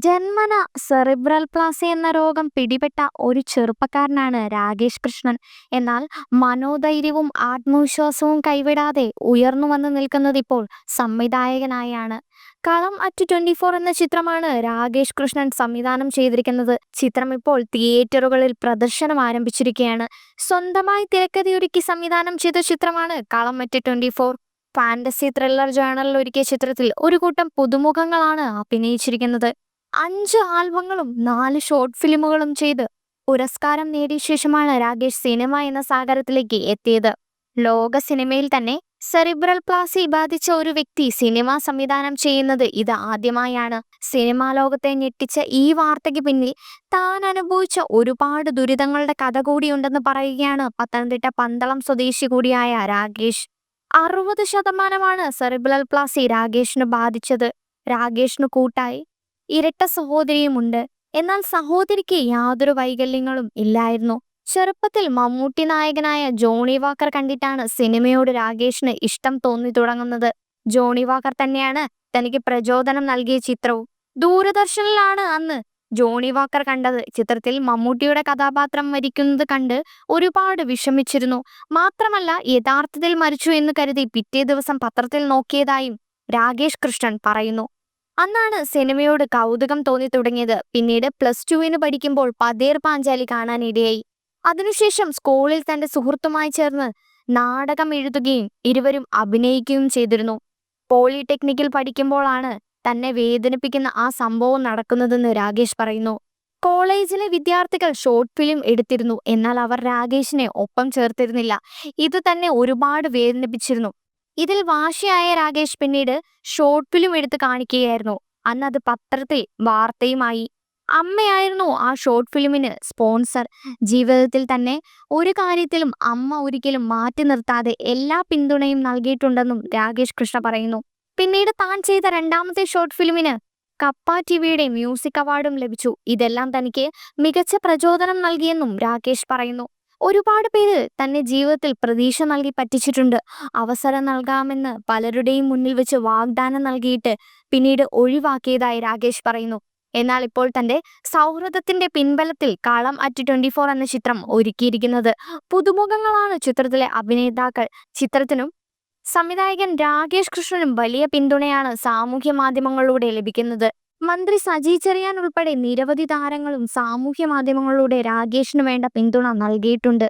ജന്മന സെറിബ്രൽ പ്ലാസി എന്ന രോഗം പിടിപെട്ട ഒരു ചെറുപ്പക്കാരനാണ് രാകേഷ് കൃഷ്ണൻ. എന്നാൽ മനോധൈര്യവും ആത്മവിശ്വാസവും കൈവിടാതെ ഉയർന്നു വന്ന് നിൽക്കുന്നത് ഇപ്പോൾ സംവിധായകനായാണ്. കളം അറ്റ് ട്വന്റി ഫോർ എന്ന ചിത്രമാണ് രാകേഷ് കൃഷ്ണൻ സംവിധാനം ചെയ്തിരിക്കുന്നത്. ചിത്രം ഇപ്പോൾ തിയേറ്ററുകളിൽ പ്രദർശനം ആരംഭിച്ചിരിക്കുകയാണ്. സ്വന്തമായി തിരക്കഥയൊരുക്കി സംവിധാനം ചെയ്ത ചിത്രമാണ് Kalam at twenty four fantasy thriller ജേണലിൽ ഒരുക്കിയ ചിത്രത്തിൽ ഒരു കൂട്ടം പുതുമുഖങ്ങളാണ് അഭിനയിച്ചിരിക്കുന്നത്. അഞ്ച് ആൽബങ്ങളും നാല് ഷോർട്ട് ഫിലിമുകളും ചെയ്ത് പുരസ്കാരം നേടിയ ശേഷമാണ് രാകേഷ് സിനിമ എന്ന സാഗരത്തിലേക്ക് എത്തിയത്. ലോക സിനിമയിൽ തന്നെ സെറിബ്രൽ പ്ലാസി ബാധിച്ച ഒരു വ്യക്തി സിനിമ സംവിധാനം ചെയ്യുന്നത് ഇത് ആദ്യമായാണ്. സിനിമാ ലോകത്തെ ഞെട്ടിച്ച ഈ വാർത്തയ്ക്ക് പിന്നിൽ താൻ അനുഭവിച്ച ഒരുപാട് ദുരിതങ്ങളുടെ കഥ കൂടിയുണ്ടെന്ന് പറയുകയാണ് പത്തനംതിട്ട പന്തളം സ്വദേശി കൂടിയായ രാകേഷ്. അറുപത് ശതമാനമാണ് സെറിബ്രൽ പ്ലാസി രാകേഷിന് ബാധിച്ചത്. രാകേഷിന് കൂട്ടായി ഇരട്ട സഹോദരിയുമുണ്ട്. എന്നാൽ സഹോദരിക്ക് യാതൊരു വൈകല്യങ്ങളും ഇല്ലായിരുന്നു. ചെറുപ്പത്തിൽ മമ്മൂട്ടി നായകനായ ജോണി വാക്കർ കണ്ടിട്ടാണ് സിനിമയോട് രാകേഷിന് ഇഷ്ടം തോന്നി തുടങ്ങുന്നത്. ജോണി വാക്കർ തന്നെയാണ് തനിക്ക് പ്രചോദനം നൽകിയ ചിത്രവും. ദൂരദർശനിലാണ് അന്ന് ജോണി വാക്കർ കണ്ടത്. ചിത്രത്തിൽ മമ്മൂട്ടിയുടെ കഥാപാത്രം മരിക്കുന്നത് കണ്ട് ഒരുപാട് വിഷമിച്ചിരുന്നു. മാത്രമല്ല യഥാർത്ഥത്തിൽ മരിച്ചു എന്ന് കരുതി പിറ്റേ ദിവസം പത്രത്തിൽ നോക്കിയതായും രാകേഷ് കൃഷ്ണൻ പറയുന്നു. അന്നാണ് സിനിമയോട് കൗതുകം തോന്നി തുടങ്ങിയത്. പിന്നീട് പ്ലസ് ടുവിന് പഠിക്കുമ്പോൾ പതേർ പാഞ്ചാലി കാണാനിടയായി. അതിനുശേഷം സ്കൂളിൽ തന്റെ സുഹൃത്തുമായി ചേർന്ന് നാടകം എഴുതുകയും ഇരുവരും അഭിനയിക്കുകയും ചെയ്തിരുന്നു. പോളിടെക്നിക്കിൽ പഠിക്കുമ്പോഴാണ് തന്നെ വേദനിപ്പിക്കുന്ന ആ സംഭവം നടക്കുന്നതെന്ന് രാകേഷ് പറയുന്നു. കോളേജിലെ വിദ്യാർത്ഥികൾ ഷോർട്ട് ഫിലിം എടുത്തിരുന്നു. എന്നാൽ അവർ രാകേഷിനെ ഒപ്പം ചേർത്തിരുന്നില്ല. ഇത് തന്നെ ഒരുപാട് വേദനിപ്പിച്ചിരുന്നു. ഇതിൽ വാശിയായ രാകേഷ് പിന്നീട് ഷോർട്ട് ഫിലിം എടുത്ത് കാണിക്കുകയായിരുന്നു. അന്ന് അത് പത്രത്തിൽ വാർത്തയുമായി. അമ്മയായിരുന്നു ആ ഷോർട്ട് ഫിലിമിന് സ്പോൺസർ ജീവിതത്തിൽ തന്നെ ഒരു കാര്യത്തിലും അമ്മ ഒരിക്കലും മാറ്റി നിർത്താതെ എല്ലാ പിന്തുണയും നൽകിയിട്ടുണ്ടെന്നും രാകേഷ് കൃഷ്ണ പറയുന്നു. പിന്നീട് താൻ ചെയ്ത രണ്ടാമത്തെ ഷോർട്ട് ഫിലിമിന് കപ്പ ടിവിയുടെ മ്യൂസിക് അവാർഡും ലഭിച്ചു. ഇതെല്ലാം തനിക്ക് മികച്ച പ്രചോദനം നൽകിയെന്നും രാകേഷ് പറയുന്നു. ഒരുപാട് പേര് തന്നെ ജീവിതത്തിൽ പ്രതീക്ഷ നൽകി പറ്റിച്ചിട്ടുണ്ട്. അവസരം നൽകാമെന്ന് പലരുടെയും മുന്നിൽ വെച്ച് വാഗ്ദാനം നൽകിയിട്ട് പിന്നീട് ഒഴിവാക്കിയതായി രാകേഷ് പറയുന്നു. എന്നാൽ ഇപ്പോൾ തന്റെ സൗഹൃദത്തിന്റെ പിൻബലത്തിൽ കളം അറ്റ് ട്വന്റി ഫോർ എന്ന ചിത്രം ഒരുക്കിയിരിക്കുന്നത് പുതുമുഖങ്ങളാണ് ചിത്രത്തിലെ അഭിനേതാക്കൾ. ചിത്രത്തിനും സംവിധായകൻ രാകേഷ് കൃഷ്ണനും വലിയ പിന്തുണയാണ് സാമൂഹ്യ മാധ്യമങ്ങളിലൂടെ ലഭിക്കുന്നത്. മന്ത്രി സജി ചെറിയാൻ ഉൾപ്പെടെ നിരവധി താരങ്ങളും സാമൂഹ്യ മാധ്യമങ്ങളിലൂടെ രാഗേഷിന് വേണ്ട പിന്തുണ നൽകിയിട്ടുണ്ട്.